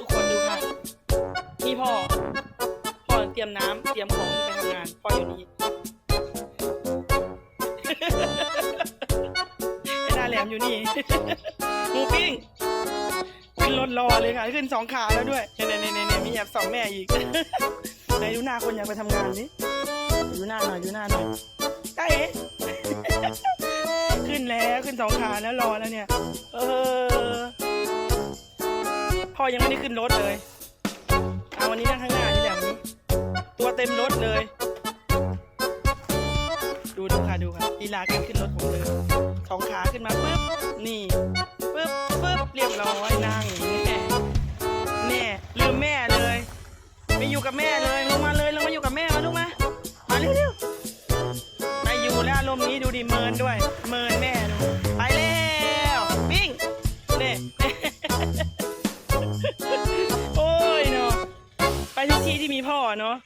ทุกคนดูค่ะนี่พ่อ พ่อเตรียมน้ำเตรียมของที่ไปทำงาน พ่ออยู่นี่ไอ้หน้าแหลมอยู่นี่หมูปิ้งขึ้นรถรอเลยค่ะ ขึ้นสองขาแล้วด้วยเนี่ยเนี่ยเนี่ยเน่มีแอบสองแม่อีกไหนดูหน้าคนอยากไปทำงานนี่ดูหน้าหน่อยดูหน้าหน่อยได้ขึ้นแล้วขึ้นสองขาแล้วรอแล้วเนี่ย เออ ยังไม่ได้ขึ้นรถเลยเอาวันนี้นั่งข้างหน้านี่แหละวันนี้ตัวเต็มรถเลย ดูดูค่ะดูค่ะลีลาการขึ้นรถผมเลยสองขาขึ้นมาปุ๊บนี่ปุ๊บปุ๊บเรียบร้อยนั่งแน่แน่ลืมแม่เลยไม่อยู่กับแม่เลยลงมาเลยลงมาอยู่กับแม่มาลูกมามาเร็วๆไปอยู่แล้วลมณ์นี้ดูดิเมินด้วย เมินแม่ โอ้ยเนาะไปทุกที่ที่มีพ่อเนาะ